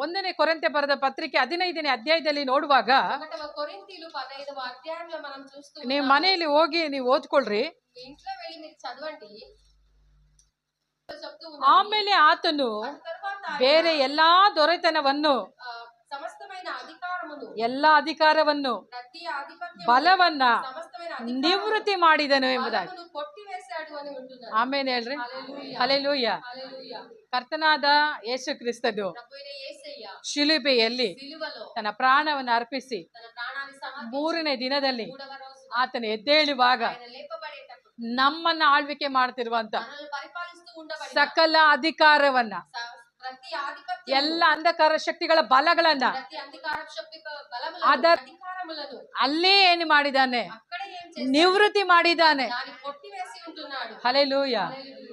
ಒಂದನೇ ಕೊರಂತೆ ಬರೆದ ಪತ್ರಿಕೆ ಹದಿನೈದನೇ ಅಧ್ಯಾಯದಲ್ಲಿ ನೋಡುವಾಗ ನೀವು ಮನೆಯಲ್ಲಿ ಹೋಗಿ ನೀವು ಓದ್ಕೊಳ್ರಿ. ಆಮೇಲೆ ಆತನು ಬೇರೆ ಎಲ್ಲಾ ದೊರೆತನವನ್ನು ಎಲ್ಲಾ ಅಧಿಕಾರವನ್ನು ಬಲವನ್ನ ನಿವೃತ್ತಿ ಮಾಡಿದನು ಎಂಬುದಾಗಿ. ಆಮೇಲೆ ಹೇಳ್ರಿ. ಅಲೆಲೂಯ್ಯ ಕರ್ತನಾದ ಯೇಸು ಕ್ರಿಸ್ತದು ಶಿಲುಬೆಯಲ್ಲಿ ತನ್ನ ಪ್ರಾಣವನ್ನು ಅರ್ಪಿಸಿ ಮೂರನೇ ದಿನದಲ್ಲಿ ಆತನ ಎದ್ದೇಳುವಾಗ ನಮ್ಮನ್ನ ಆಳ್ವಿಕೆ ಮಾಡ್ತಿರುವಂತ ಸಕಲ ಅಧಿಕಾರವನ್ನ ಎಲ್ಲ ಅಂಧಕಾರ ಶಕ್ತಿಗಳ ಬಲಗಳನ್ನ ಅದರ ಅಲ್ಲೇ ಏನು ಮಾಡಿದಾನೆ ನಿವೃತ್ತಿ ಮಾಡಿದಾನೆ ಹಲೇ ಲೂಯ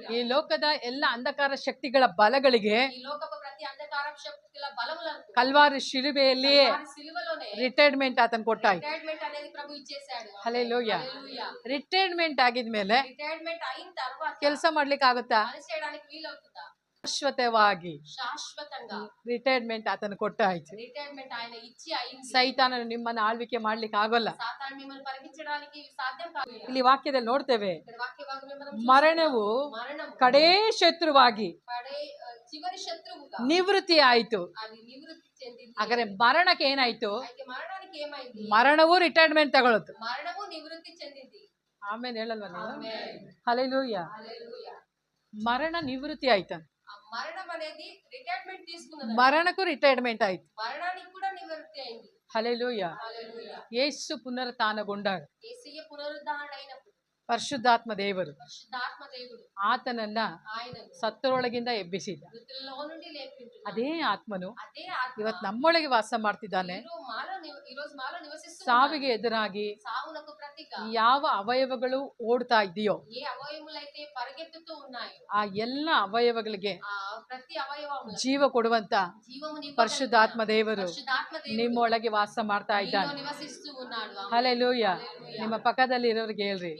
ఉంటున్నాడు ಹಲೆಲೂಯ హల్లెలూయా. ಈ ಲೋಕದ ಎಲ್ಲ ಅಂಧಕಾರ ಶಕ್ತಿಗಳ ಬಲಗಳಿಗೆ ఈ లోకపు ప్రతి అంధకార శక్తుల బలములను ಕಲ್ವಾರಿ ಶಿಲುಬೆಯಲ್ಲಿ వారి సిలువలోనే ರಿಟೈರ್ಮೆಂಟ್ ಆತನ ಕೊಟ್ಟಾಯ್ತು రిటైర్మెంట్ అనేది ప్రభు ఇచ్చేశాడు ಹಲೆಲೂಯ హల్లెలూయా. ರಿಟೈರ್ಮೆಂಟ್ ಆಗಿದ್ಮೇಲೆ రిటైర్మెంట్ అయిన తర్వాత ಕೆಲಸ ಮಾಡ್ಲಿಕ್ಕೆ ಆಗುತ್ತಾ పని చేయడానికి వీలవుతుందా ಶಾಶ್ವತವಾಗಿ శాశ్వతంగా ರಿಟೈರ್ಮೆಂಟ್ ಆತನ ಕೊಟ್ಟಾಯ್ತು రిటైర్మెంట్ ఆయన ఇచ్చి అయింది ಸೈತಾನನು ನಿಮ್ಮನ್ನ ಆಳ್ವಿಕೆ ಮಾಡ್ಲಿಕ್ಕೆ ಆಗೋಲ್ಲ సాతాను మిమ్మల్ని పరిమించడానికి సాధ్యం కాదు ಇಲ್ಲಿ ವಾಕ್ಯದಲ್ಲಿ ನೋಡ್ತೇವೆ ఇక్కడ వాక్య భాగంలో మనం ಮರಣವು మరణం ಕಡೇ ಶತ್ರುವಾಗಿ పడే ఆ, చివరి శత్రువుగా ನಿವೃತ್ತಿ ಆಯ್ತು అది నివృత్తి చెందింది ಹಾಗಾದ್ರೆ ಮರಣಕ್ಕೆ ಏನಾಯ್ತು అయితే మరణానికి ఏమైంది ಮರಣವು ರಿಟೈರ್ಮೆಂಟ್ ತಗೊಳುತ್ತೆ మరణము నివృత్తి చెందింది ಆಮೇಲೆ ಹೇಳಲ್ವಾ ನೀವು ఆమేన్. ಹಲೆಲೂಯ హల్లెలూయా. ಮರಣ ನಿವೃತ್ತಿ ಆಯ್ತು ఆ మరణం అనేది రిటైర్మెంట్ మరణకు రిటైర్మెంట్ అయింది మరణానికి కూడా నివృత్తి అయింది. యేసు పునరుతానగుండాడు పునరుద్ధారణ అయినప్పుడు ಪರಿಶುದ್ಧಾತ್ಮ ದೇವರು. ಆತನನ್ನ ಸತ್ತರೊಳಗಿಂದ ಎಬ್ಬಿಸಿದ. ಅದೇ ಆತ್ಮನು. ಇವತ್ತು ನಮ್ಮೊಳಗೆ ವಾಸ ಮಾಡ್ತಿದ್ದಾನೆ. ಸಾವಿಗೆ ಎದುರಾಗಿ ಯಾವ ಅವಯವಗಳು ಓಡ್ತಾ ಇದೆಯೋ ಆ ಎಲ್ಲ ಅವಯವಗಳಿಗೆ ಜೀವ ಕೊಡುವಂತ ಪರಿಶುದ್ಧಾತ್ಮ ದೇವರು ನಿಮ್ಮೊಳಗೆ ವಾಸ ಮಾಡ್ತಾ ಇದ್ದಾನೆ. ಹಲೋ ನಿಮ್ಮ ಪಕ್ಕದಲ್ಲಿ ಇರೋರಿಗೆ ಹೇಳ್ರಿ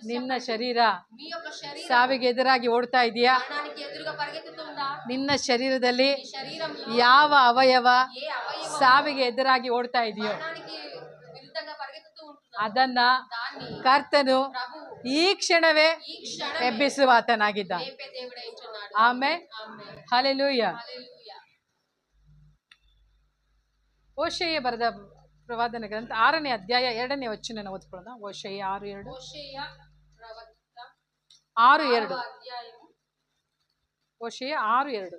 మీ పక్కలో ఉండబడిన వాళ్ళని చూసి ನಿನ್ನ ಶರೀರ మీ యొక్క శరీరం ಸಾವಿಗೆ ಎದುರಾಗಿ ಓಡ್ತಾ ಇದೆಯಾ మరణానికి ఎదురుగా పరిగెత్తుతుందా ನಿನ್ನ ಶರೀರದಲ್ಲಿ మీ శరీరంలో ಯಾವ ಅವಯವ ఏ అవయవం ಸಾವಿಗೆ ಎದುರಾಗಿ ಓಡ್ತಾ ಇದೆಯೋ మరణానికి విరుద్ధంగా పరిగెత్తుతూ ఉంటుందా ಅದನ್ನ దాన్ని ಕರ್ತನು ప్రభు ಈ ಕ್ಷಣವೇ ఈ క్షణమే ಎಬ್ಬಿಸುವ ಆತನಾಗಿದ್ದ లేపే దేవుడై ఉంటున్నాడు ಆಮೆ ఆమేన్. ಹಲೆಲೂಯ హల్లెలూయా. ಓಶಯ್ಯ ಬರೆದ ಪ್ರವಾದನ ಗ್ರಂಥ ಆರನೇ ಅಧ್ಯಾಯ ಎರಡನೇ ವಚನ ಓದ್ಕೊಳ್ಳೋಣ ಓಶಯ್ಯ ಆರು ಎರಡು హోషేయ ప్రవక్త ಆರು ಎರಡು. ಓಶೆಯ ಆರು ಎರಡು.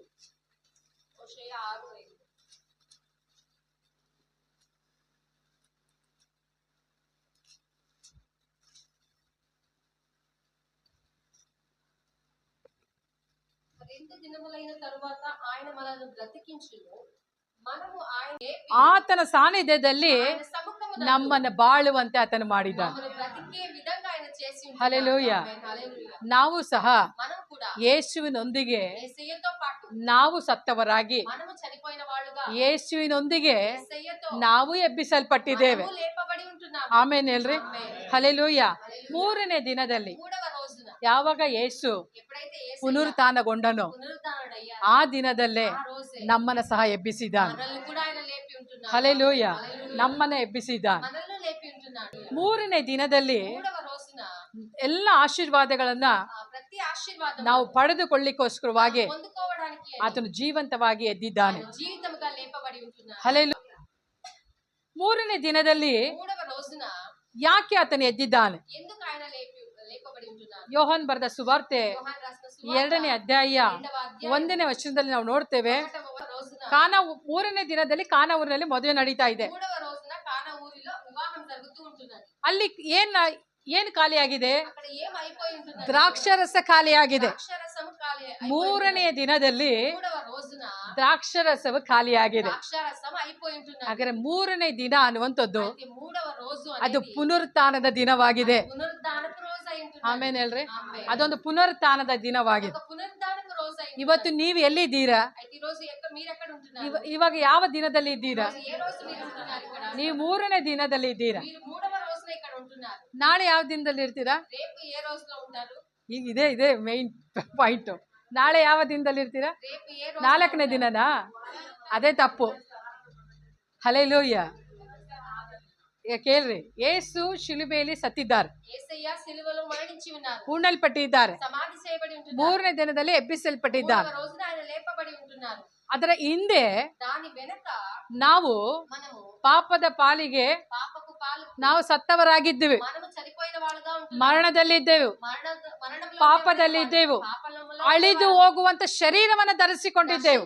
ಆತನ ಸಾನ್ನಿಧ್ಯದಲ್ಲಿ ನಮ್ಮನ್ನು ಬಾಳುವಂತೆ ಆತನು ಮಾಡಿದ. ಹಲೆಲೂಯ ನಾವು ಸಹ ಯೇಸುವಿನೊಂದಿಗೆ ನಾವು ಸತ್ತವರಾಗಿ ಯೇಸುವಿನೊಂದಿಗೆ ನಾವು ಎಬ್ಬಿಸಲ್ಪಟ್ಟಿದ್ದೇವೆ. ಆಮೇಲೆ ಹೇಳ್ರಿ. ಹಲೆಲೂಯ ಮೂರನೇ ದಿನದಲ್ಲಿ ಯಾವಾಗ ಯೇಸು ಪುನರುತ್ಥಾನಗೊಂಡನು ಆ ದಿನದಲ್ಲೇ ನಮ್ಮನ್ನ ಸಹ ಎಬ್ಬಿಸಿದ ಹಲೆಲೂಯ ನಮ್ಮನ್ನ ಎಬ್ಬಿಸಿದ ಮೂರನೇ ದಿನದಲ್ಲಿ ಎಲ್ಲ ಆಶೀರ್ವಾದಗಳನ್ನ ನಾವು ಪಡೆದುಕೊಳ್ಳಿಕ್ಕೋಸ್ಕರವಾಗಿ ಆತನು ಜೀವಂತವಾಗಿ ಎದ್ದಿದ್ದಾನೆ. ಹಲಲು ಮೂರನೇ ದಿನದಲ್ಲಿ ಯಾಕೆ ಆತನು ಎದ್ದಿದ್ದಾನೆ? ಯೋಹನ್ ಬರೆದ ಸುವಾರ್ತೆ ಎರಡನೇ ಅಧ್ಯಾಯ ಒಂದನೇ ವಚನದಲ್ಲಿ ನಾವು ನೋಡ್ತೇವೆ. ಕಾನ ಮೂರನೇ ದಿನದಲ್ಲಿ ಕಾನ ಊರಿನಲ್ಲಿ ಮದುವೆ ನಡೀತಾ ಇದೆ. ಅಲ್ಲಿ ಏನ್ ಏನು ಖಾಲಿಯಾಗಿದೆ? ದ್ರಾಕ್ಷರಸ ಖಾಲಿಯಾಗಿದೆ. ಮೂರನೆಯ ದಿನದಲ್ಲಿ ದ್ರಾಕ್ಷರಸವು ಖಾಲಿಯಾಗಿದೆ. ಹಾಗಾದ್ರೆ ಮೂರನೇ ದಿನ ಅನ್ನುವಂಥದ್ದು ಅದು ಪುನರುತ್ಥಾನದ ದಿನವಾಗಿದೆ. ಆಮೇಲೆ ಹೇಳ್ರಿ. ಅದೊಂದು ಪುನರುತ್ಥಾನದ ದಿನವಾಗಿದೆ. ಇವತ್ತು ನೀವು ಎಲ್ಲಿದ್ದೀರಾ? ಇವಾಗ ಯಾವ ದಿನದಲ್ಲಿ ಇದ್ದೀರಾ? ನೀವು ಮೂರನೇ ದಿನದಲ್ಲಿ ಇದ್ದೀರಾ? ನಾಳೆ ಯಾವ ದಿನದಲ್ಲಿ ಇರ್ತೀರಾ? ಈಗ ಇದೇ ಇದೇ ಮೇನ್ ಪಾಯಿಂಟ್ ನಾಳೆ ಯಾವ ದಿನದಲ್ಲಿ ಇರ್ತೀರಾ? ನಾಲ್ಕನೇ ದಿನನಾ? ಅದೇ ತಪ್ಪು. ಹಲೇ ಲೋಯ್ಯ ಕೇಳ್ರಿ. ಏಸು ಶಿಲುಬೆಯಲ್ಲಿ ಸತ್ತಿದ್ದಾರೆ. ಹೂಣಲ್ಪಟ್ಟಿದ್ದಾರೆ. ಮೂರನೇ ದಿನದಲ್ಲಿ ಎಬ್ಬಿಸಲ್ಪಟ್ಟಿದ್ದಾರೆ. ಅದರ ಹಿಂದೆ ನಾವು ಪಾಪದ ಪಾಲಿಗೆ ನಾವು ಸತ್ತವರಾಗಿದ್ದೇವೆ. ಮರಣದಲ್ಲಿದ್ದೆವು. ಪಾಪದಲ್ಲಿದ್ದೆವು. ಅಳಿದು ಹೋಗುವಂತ ಶರೀರವನ್ನು ಧರಿಸಿಕೊಂಡಿದ್ದೆವು.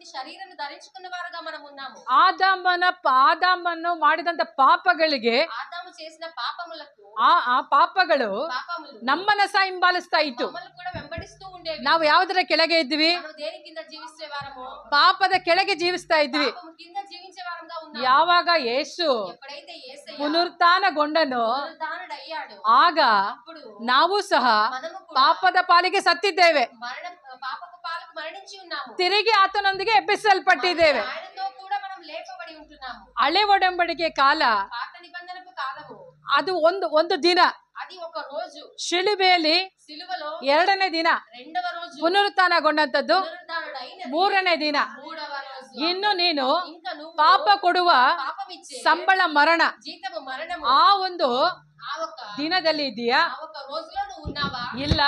నశించిపోయేటువంటి శరీరాన్ని ధరించుకున్న వారుగా మనం ఉన్నాము ಆದಾಮನ ಆದಾಮನ್ನು ಮಾಡಿದಂತ ಪಾಪಗಳಿಗೆ ఆదాము చేసిన పాపములకు ಆ ಆ ಪಾಪಗಳು పాపములు ನಮ್ಮನ್ನ ಸಹ ಹಿಂಬಾಲಿಸ್ತಾ ಇತ್ತು మమ్మల్ని కూడా వెంబడిస్తూ ఉండేవి ನಾವು ಯಾವುದರ ಕೆಳಗೆ ಇದ್ವಿ మనం దేని కింద జీవించే వారము ಪಾಪದ ಕೆಳಗೆ ಜೀವಿಸ್ತಾ ಇದ್ವಿ పాపము కింద జీవించే వారంగా ఉన్నాము ಯಾವಾಗ ಯೇಸು ఎప్పుడైతే యేసయ్య ಪುನರುತ್ಥಾನಗೊಂಡನು పునరుద్ధానుడయ్యాడు ಆಗ అప్పుడు ನಾವು ಸಹ మనము కూడా ಪಾಪದ ಪಾಲಿಗೆ ಸತ್ತಿದ್ದೇವೆ ತಿರುಗಿ ಆತನೊಂದಿಗೆ ಎಬ್ಬಿಸಲ್ಪಟ್ಟಿದ್ದೇವೆ. ಹಳೆ ಒಡಂಬಡಿಕೆ ಕಾಲ ಅದು ಒಂದು ಒಂದು ದಿನ. ಶಿಲುಬೆಯಲ್ಲಿ ಎರಡನೇ ದಿನ. ಪುನರುತ್ಥಾನಗೊಂಡಂತದ್ದು ಮೂರನೇ ದಿನ. ಇನ್ನು ನೀನು ಪಾಪ ಕೊಡುವ ಸಂಬಳ ಮರಣ. ಆ ಒಂದು ದಿನದಲ್ಲಿ ಇದೆಯಾ? ಇಲ್ಲ.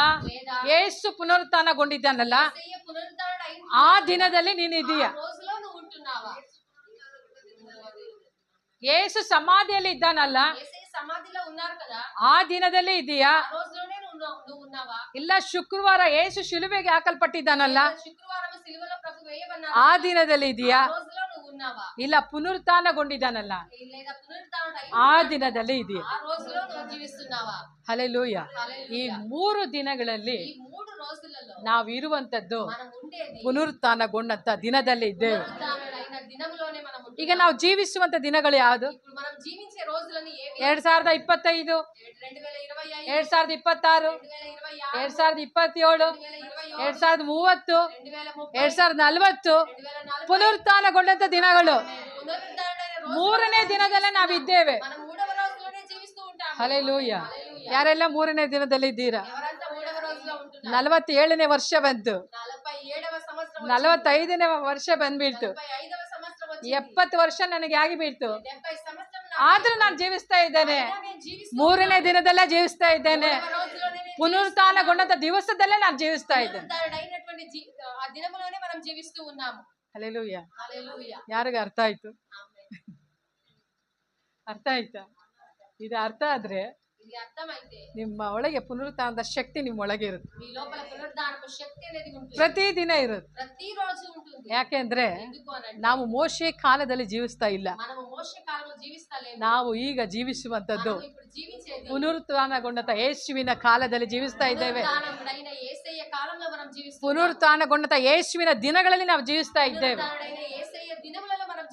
ಏಸು ಪುನರುತ್ಥಾನಗೊಂಡಿದ್ದಾನಲ್ಲ ಆ ದಿನದಲ್ಲಿ ನೀನು ಇದೀಯ? ಏಸು ಸಮಾಧಿಯಲ್ಲಿ ಇದ್ದಾನಲ್ಲ? ಆ ದಿನದಲ್ಲಿ ಇದೆಯಾ? ಇಲ್ಲ ಶುಕ್ರವಾರ ಏಸು ಶಿಲುಬೆಗೆ ಹಾಕಲ್ಪಟ್ಟಿದ್ದಾನಲ್ಲ? ಆ ದಿನದಲ್ಲಿ ಇದೆಯಾ? ಇಲ್ಲ ಪುನರುತ್ಥಾನಗೊಂಡಿದ್ದಾನಲ್ಲ? లేదా పునరుద్ధానుడై ಆ ದಿನದಲ್ಲಿ ಇದೆಯಾ ఆ రోజులో నువ్వు జీవిస్తున్నావా ಹಲೆಲೂಯ ಈ హల్లెలూయా. ಮೂರು ದಿನಗಳಲ್ಲಿ ఈ మూడు రోజులలో ನಾವು ಇರುವಂತದ್ದು మనం ఉండేది ಪುನರುತ್ಥಾನಗೊಂಡಂತ ದಿನದಲ್ಲಿ ಇದ್ದೇವೆ పునరుద్ధానుడైన దినములోనే మనం ఉంటున్నాం. ಈಗ ನಾವು ಜೀವಿಸುವಂತ ದಿನಗಳು ಯಾವುದು ఇప్పుడు మనం జీవించే రోజులని ఏవి ಎರಡ್ ಸಾವಿರದ ಇಪ್ಪತ್ತೈದು రెండు వేల ఇరవై ఐదు ಎರಡ್ ಸಾವಿರದ ಇಪ್ಪತ್ತಾರು రెండు వేల ఇరవై ఆరు ಎರಡ್ ಸಾವಿರದ ಇಪ್ಪತ್ತೇಳು రెండు వేల ఇరవై ಎರಡ್ ಸಾವಿರದ ಮೂವತ್ತು రెండు వేల ముప్పై ಎರಡ್ ಸಾವಿರದ ನಲವತ್ತು రెండు వేల నలభై ಪುನರುತ್ಥಾನಗೊಂಡಂತ ದಿನಗಳು పునరుద్ధానుడైన రోజు ಮೂರನೇ ದಿನದಲ್ಲೇ ನಾವಿದ್ದೇವೆ మనం మూడవ రోజులోనే జీవిస్తూ ఉంటాము ಹಲೆಲೂಯ హల్లెలూయా. ಯಾರೆಲ್ಲ ಮೂರನೇ ದಿನದಲ್ಲಿ ಇದ್ದೀರಾ ఎవరంతా మూడవ రోజులో ఉంటున్నారు ನಲವತ್ತೇಳನೇ ವರ್ಷ ಬಂತು నలభై ఏడవ సంవత్సరం ನಲವತ್ತೈದನೇ ವರ್ಷ ಬಂದ್ಬಿಡ್ತು నలభై ఐదవ సంవత్సరం వచ్చి ಎಪ್ಪತ್ತು ವರ್ಷ ನನಗೆ ಆಗಿ ಬೀಳ್ತು డెబ్బై సంవత్సరం ಆದ್ರೂ ನಾನು ಜೀವಿಸ್ತಾ ಇದ್ದೇನೆ నేను జీవిస్తూ ಮೂರನೇ ದಿನದಲ್ಲೇ ಜೀವಿಸ್ತಾ ಇದ್ದೇನೆ మూడవ రోజులోనే నేను ಪುನರುತ್ಥಾನಗೊಂಡಂತ ದಿವಸದಲ್ಲೇ ನಾನು ಜೀವಿಸ್ತಾ ಇದ್ದೇನೆ పునరుద్ధానుడైనటువంటి జీ- ఆ దినములోనే మనం జీవిస్తూ ఉన్నాము ಅಲ್ಲೆಲೂಯ హల్లెలూయా ಯಾರಿಗ ಅರ್ಥ ಆಯ್ತು ఆమేన్. ಅರ್ಥ ಆಯ್ತಾ? ಇದು ಅರ್ಥ ಆದರೆ ನಿಮ್ಮ ಒಳಗೆ ಪುನರುತ್ಥಾನದ ಶಕ್ತಿ ನಿಮ್ಮ ಒಳಗೆ ಇರುತ್ತೆ. ಪ್ರತಿದಿನ ಇರುತ್ತೆ. ಯಾಕೆಂದ್ರೆ ನಾವು ಮೋಶೆ ಕಾಲದಲ್ಲಿ ಜೀವಿಸ್ತಾ ಇಲ್ಲ. ನಾವು ಈಗ ಜೀವಿಸುವಂತದ್ದು ಪುನರುತ್ಥಾನಗೊಂಡಂತ ಯೇಸುವಿನ ಕಾಲದಲ್ಲಿ ಜೀವಿಸ್ತಾ ಇದ್ದೇವೆ. ಪುನರುತ್ಥಾನಗೊಂಡಂತ ಯೇಸುವಿನ ದಿನಗಳಲ್ಲಿ ನಾವು ಜೀವಿಸ್ತಾ ಇದ್ದೇವೆ.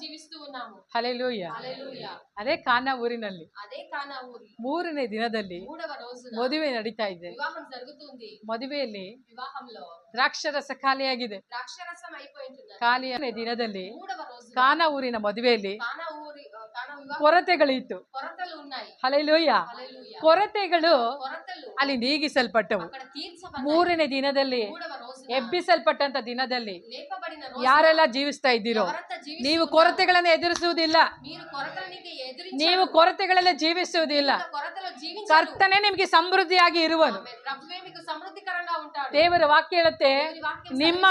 పునరుద్ధానుడైన యేసయ్య దినములలో మనం జీవిస్తూ ఉన్నాము ಹಲೆಲೂಯ హల్లెలూయా ಅದೇ ಕಾನ ಊರಿನಲ್ಲಿ అదే కానా ఊరి ಮೂರನೇ ದಿನದಲ್ಲಿ మూడవ రోజున ಮದುವೆ ನಡೀತಾ ಇದೆ వివాహం జరుగుతుంది ಮದುವೆಯಲ್ಲಿ వివాహంలో ದ್ರಾಕ್ಷರಸ ಖಾಲಿಯಾಗಿದೆ ద్రాక్షరసం అయిపోయింటుంది ಖಾಲಿಯ ದಿನದಲ್ಲಿ మూడవ రోజు ಕಾನ ಊರಿನ ಮದುವೆಯಲ್ಲಿ కానా ఊరి ఆ, కానా వివాహం ಕೊರತೆಗಳಿತ್ತು. ಹಲೆಲೂಯ್ಯ ಕೊರತೆಗಳು ಅಲ್ಲಿ ನೀಗಿಸಲ್ಪಟ್ಟವು. ಮೂರನೇ ದಿನದಲ್ಲಿ ಎಬ್ಬಿಸಲ್ಪಟ್ಟಂತ ದಿನದಲ್ಲಿ ಯಾರೆಲ್ಲ ಜೀವಿಸ್ತಾ ಇದ್ದೀರೋ ನೀವು ಕೊರತೆಗಳನ್ನು ಎದುರಿಸುವುದಿಲ್ಲ. ನೀವು ಕೊರತೆಗಳೆಲ್ಲ ಜೀವಿಸುವುದಿಲ್ಲ. ಕರ್ತನೆ ನಿಮಗೆ ಸಮೃದ್ಧಿಯಾಗಿ ಇರುವನು. ದೇವರ ವಾಕ್ಯ ಹೇಳುತ್ತೆ ನಿಮ್ಮ